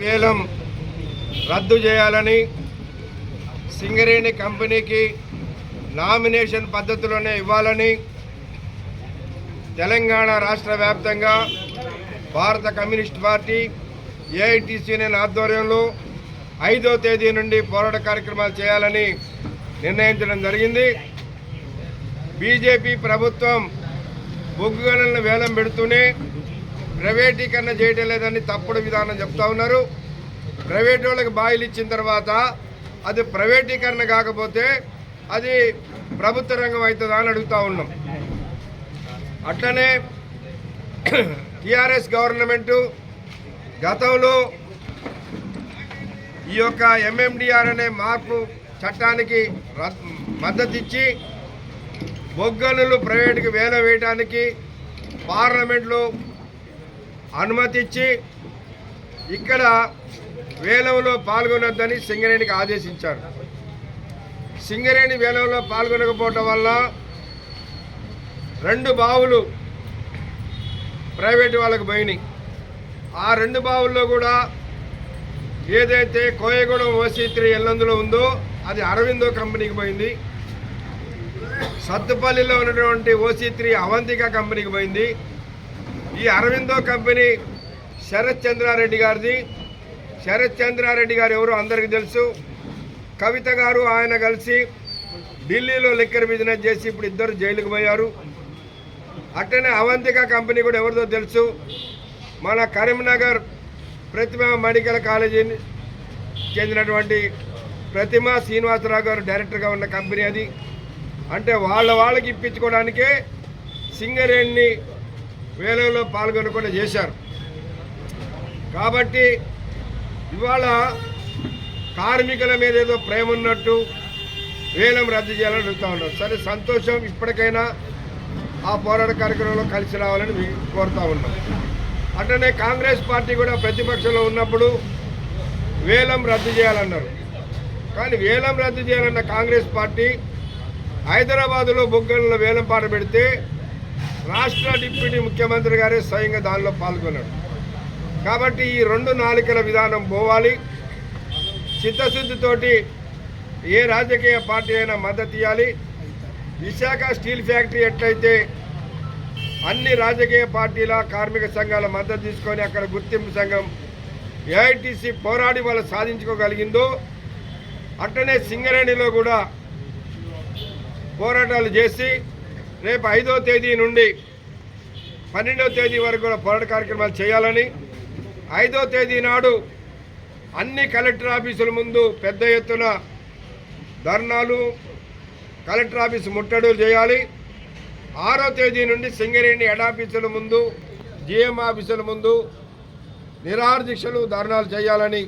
వేలం రద్దు చేయాలని సింగరేణి కంపెనీకి నామినేషన్ పద్ధతిలోనే ఇవ్వాలని తెలంగాణ రాష్ట్ర వ్యాప్తంగా భారత కమ్యూనిస్ట్ పార్టీ ఏఐటీసీ నేను ఆధ్వర్యంలో ఐదో తేదీ నుండి పోరాట కార్యక్రమాలు చేయాలని నిర్ణయించడం జరిగింది. బీజేపీ ప్రభుత్వం బొగ్గు గనులను వేలం పెడుతూనే ప్రైవేటీకరణ చేయటం లేదని తప్పుడు విధానం చెప్తా ఉన్నారు. ప్రైవేట్ వాళ్ళకి బాయిలు ఇచ్చిన తర్వాత అది ప్రైవేటీకరణ కాకపోతే అది ప్రభుత్వ రంగం అవుతుందా అని అడుగుతా ఉన్నాం. అట్లనే టిఆర్ఎస్ గవర్నమెంటు గతంలో ఈ యొక్క ఎంఎండిఆర్ అనే మార్పు చట్టానికి మద్దతు ఇచ్చి బొగ్గనులు ప్రైవేటుకి వేల వేయడానికి పార్లమెంట్లో అనుమతిచ్చి ఇక్కడ వేలంలో పాల్గొనొద్దని సింగరేణికి ఆదేశించారు. సింగరేణి వేలంలో పాల్గొనకపోవటం వల్ల రెండు బావులు ప్రైవేటు వాళ్ళకు పోయినాయి. ఆ రెండు బావుల్లో కూడా ఏదైతే కోయగూడెం ఓసీత్రి ఎల్లందులో ఉందో అది అరవిందో కంపెనీకి పోయింది. సత్తుపల్లిలో ఉన్నటువంటి ఓసీత్రి అవంతిక కంపెనీకి పోయింది. ఈ అరవిందో కంపెనీ శరత్ చంద్రారెడ్డి గారిది. శరత్ చంద్రారెడ్డి గారు ఎవరో అందరికీ తెలుసు. కవిత గారు ఆయన కలిసి ఢిల్లీలో లిక్కర్ బిజినెస్ చేసి ఇప్పుడు ఇద్దరు జైలుకు పోయారు. అట్టనే అవంతిక కంపెనీ కూడా ఎవరిదో తెలుసు. మన కరీంనగర్ ప్రతిమ మెడికల్ కాలేజీని చెందినటువంటి ప్రతిమ శ్రీనివాసరావు గారు డైరెక్టర్గా ఉన్న కంపెనీ అది. అంటే వాళ్ళ వాళ్ళకి ఇప్పించుకోవడానికే సింగరేణిని వేలంలో పాల్గొనకుండా చేశారు. కాబట్టి ఇవాళ కార్మికుల మీద ఏదో ప్రేమ ఉన్నట్టు వేలం రద్దు చేయాలని అడుగుతా ఉన్నారు. సరే సంతోషం ఇప్పటికైనా ఆ పోరాట కార్యక్రమంలో కలిసి రావాలని కోరుతా ఉన్నాం. అట్లనే కాంగ్రెస్ పార్టీ కూడా ప్రతిపక్షంలో ఉన్నప్పుడు వేలం రద్దు చేయాలన్నారు. కానీ వేలం రద్దు చేయాలన్న కాంగ్రెస్ పార్టీ హైదరాబాదులో బొగ్గలలో వేలం పాట పెడితే రాష్ట్ర డిప్యూటీ ముఖ్యమంత్రి గారే స్వయంగా దానిలో పాల్గొన్నాడు. కాబట్టి ఈ రెండు నాలికల విధానం పోవాలి. చిత్తశుద్ధితోటి ఏ రాజకీయ పార్టీ అయినా మద్దతు ఇవ్వాలి. విశాఖ స్టీల్ ఫ్యాక్టరీ ఎట్లయితే అన్ని రాజకీయ పార్టీల కార్మిక సంఘాల మద్దతు తీసుకొని అక్కడ గుర్తింపు సంఘం ఏఐటీసీ పోరాడి వాళ్ళు సాధించుకోగలిగిందో అట్లనే సింగరేణిలో కూడా పోరాటాలు చేసి రేపు ఐదో తేదీ నుండి పన్నెండవ తేదీ వరకు కూడా పోరాట కార్యక్రమాలు చేయాలని ఐదో తేదీ నాడు అన్ని కలెక్టర్ ఆఫీసుల ముందు పెద్ద ఎత్తున ధర్నాలు కలెక్టర్ ఆఫీసు ముట్టడులు చేయాలి. ఆరో తేదీ నుండి సింగరేణి హెడ్ ఆఫీసుల ముందు జిఎం ఆఫీసుల ముందు నిరాహారదీక్షలు ధర్నాలు చేయాలని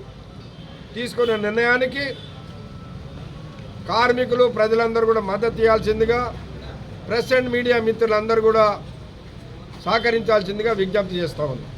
తీసుకున్న నిర్ణయానికి కార్మికులు ప్రజలందరూ కూడా మద్దతు ఇవ్వాల్సిందిగా ప్రెస్ అండ్ మీడియా మిత్రులందరూ కూడా సహకరించాల్సిందిగా విజ్ఞప్తి చేస్తా ఉన్నాం.